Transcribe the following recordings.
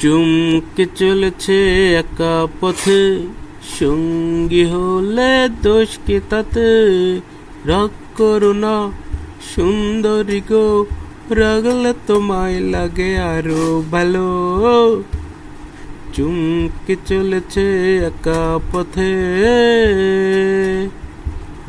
চুমকে চলেছে একা পথে। সঙ্গী হলে দোষ কি তাতে রাগ করো না। সুন্দরী গো, রাগলে তোমায় লাগে আরও ভালো। চুমকে চলেছে একা পথে।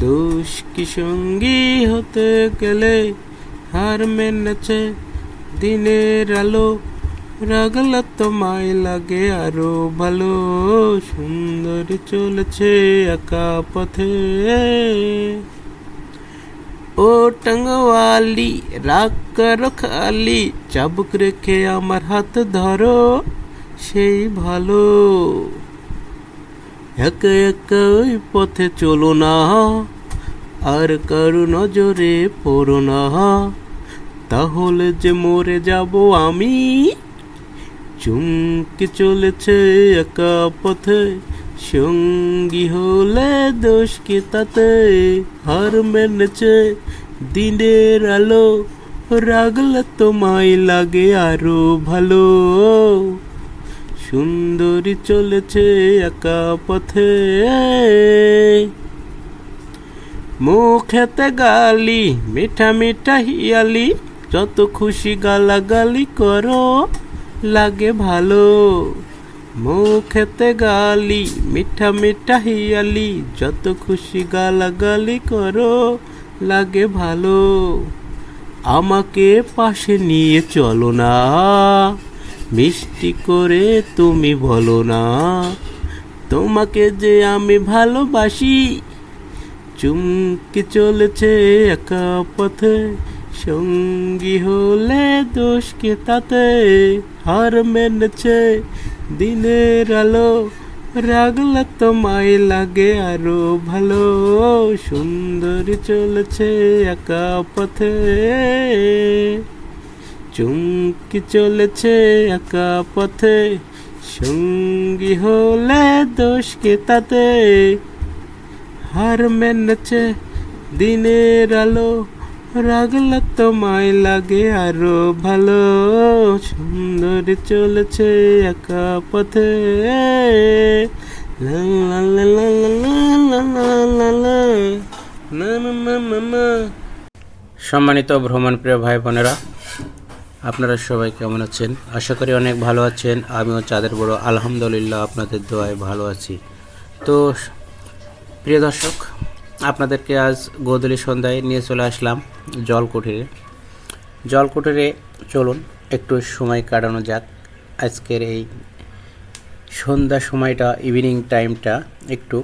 দোষ কি সঙ্গী হতে গেলে হার মেনেছে দিনের আলো। রাগলা তোমায় লাগে আরও ভালো। সুন্দরী চলেছে একা পথে। ও টাঙ্গওয়ালি, রাগ করো খালি, চাবুক রেখে আমার হাত ধরো, সেই ভালো। একা একা ওই পথে চলো না, আর কারও নজরে পড়ো না। তাহলে যে মরে যাব আমি চুমকে চলেছে একা পথে, সঙ্গী হলে দোষ কি তাতে? হার মেনেছে দিনের আলো, রাগলে তোমায় লাগে আরও ভালো। সুন্দরী চলেছে একা পথে। মুখেতে গালি, মিঠা মিঠা হিয়ালি, যত খুশি গালাগালি করো। লাগে ভালো। মুখেতে গালি, মিঠা মিঠা হিয়ালি, যত খুশি গালাগালি করো, লাগে ভালো। আমাকে পাশে নিয়ে চলো না। মিষ্টি করে তুমি বলো না। তোমাকে যে আমি ভালোবাসি, চুমকে চলেছে একা পথে। সঙ্গী হলে দোষ কে তাতে? হার মেনেছে দিনের আলো, রাগলা তোমায় লাগে আরও ভালো। সুন্দরী চলেছে একা পথে। চুমকি চলেছে একা পথে। সঙ্গী হলে দোষ কে তাতে? হার মেনেছে দিনের আলো রাগলা তোমায় লাগে আরও ভালো। সুন্দর চলেছে একা পথে। সম্মানিত ভ্রমণপ্রিয় ভাই বোনেরা, আপনারা সবাই কেমন আছেন? আশা করি অনেক ভালো আছেন। আমিও চাঁদের বড় আলহামদুলিল্লাহ আপনাদের দোয়ায় ভালো আছি। তো, প্রিয় দর্শক আপনাদেরকে আজ গোদলি সন্ধ্যায় নিয়ে চলে আসলাম জলকুঠিরে। জলকুঠিরে চলুন, একটু সময় কাটানো যাক। আজকের এই সন্ধ্যা সময়টা ইভিনিং টাইমটা একটু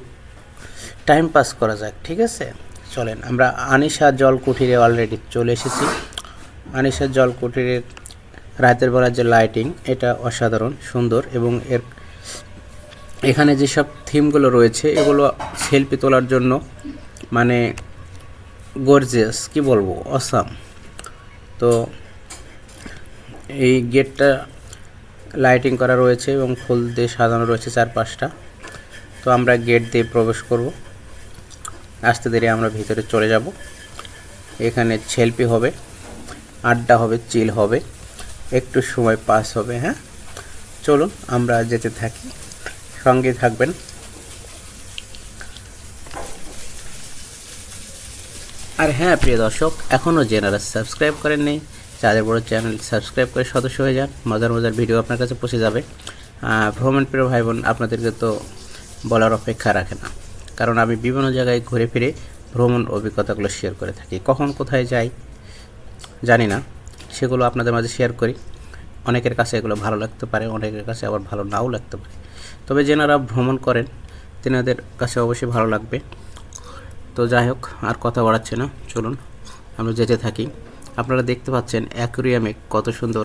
টাইম পাস করা যাক, ঠিক আছে? চলেন, আমরা আনিশা জলকুঠিরে অলরেডি চলে এসেছি। আনিশা জলকুঠিরের রাতের বেলার যে লাইটিং এটা অসাধারণ, সুন্দর এবং এর এখানে যেসব থিমগুলো রয়েছে, এগুলো সেলফি তোলার জন্য মানে গর্জিয়াস কি বলব অসাম তো এই গেটটা লাইটিং করা রয়েছে এবং ফুল দিয়ে সাজানো রয়েছে চারপাশটা। তো আমরা গেট দিয়ে প্রবেশ করব। আস্তে ধীরে আমরা ভিতরে চলে যাব। এখানে সেলফি হবে, আড্ডা হবে চিল হবে, একটু সময় পাস হবে হ্যাঁ? চলুন, আমরা যেতে থাকি। সঙ্গে থাকবেন। আর হ্যাঁ প্রিয় দর্শক এখনও জেনারা সাবস্ক্রাইব করেননি চাঁদের বড় চ্যানেল সাবস্ক্রাইব করে সদস্য হয়ে যান, মজার মজার ভিডিও আপনার কাছে পৌঁছে যাবে। ভ্রমণ প্রিয় ভাই বোন আপনাদেরকে তো বলার অপেক্ষা রাখে না। কারণ আমি বিভিন্ন জায়গায় ঘুরে ফিরে ভ্রমণ অভিজ্ঞতাগুলো শেয়ার করে থাকি। কখন কোথায় যাই জানি না, সেগুলো আপনাদের মাঝে শেয়ার করি। অনেকের কাছে এগুলো ভালো লাগতে পারে, অনেকের কাছে আবার ভালো নাও লাগতে পারে। তবে যেনারা ভ্রমণ করেন, তেনাদের কাছে অবশ্যই ভালো লাগবে। তো যাই হোক, আর কথা বাড়াচ্ছে না। চলুন, আমরা যেতে থাকি। আপনারা দেখতে পাচ্ছেন অ্যাকুরিয়ামে কত সুন্দর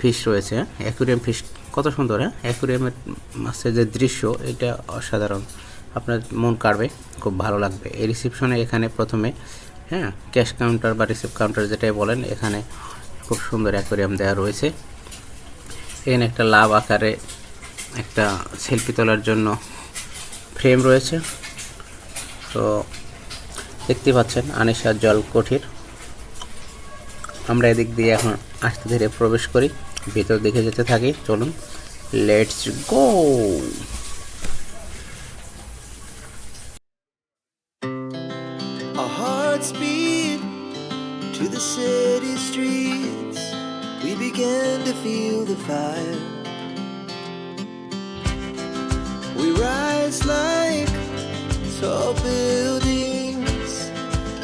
ফিশ রয়েছে। অ্যাকুরিয়াম ফিশ কত সুন্দর হ্যাঁ? অ্যাকুরিয়ামের মাছের যে দৃশ্য, এটা অসাধারণ। আপনার মন কাড়বে, খুব ভালো লাগবে। এই রিসিপশনে এখানে প্রথমে হ্যাঁ ক্যাশ কাউন্টার বা রিসিভ কাউন্টার যেটাই বলেন, এখানে খুব সুন্দর অ্যাকুরিয়াম দেওয়া রয়েছে। এখানে একটা লাভ আকারে একটা সেলফি তোলার জন্য ফ্রেম রয়েছে। তো দেখতে পাচ্ছেন আনিসার জল কঠির আমরা এদিক দিয়ে এখন আস্তে ধীরে প্রবেশ করি, ভিতর দিকে যেতে থাকি চলুন, let's go to the city streets. We began to feel the fire.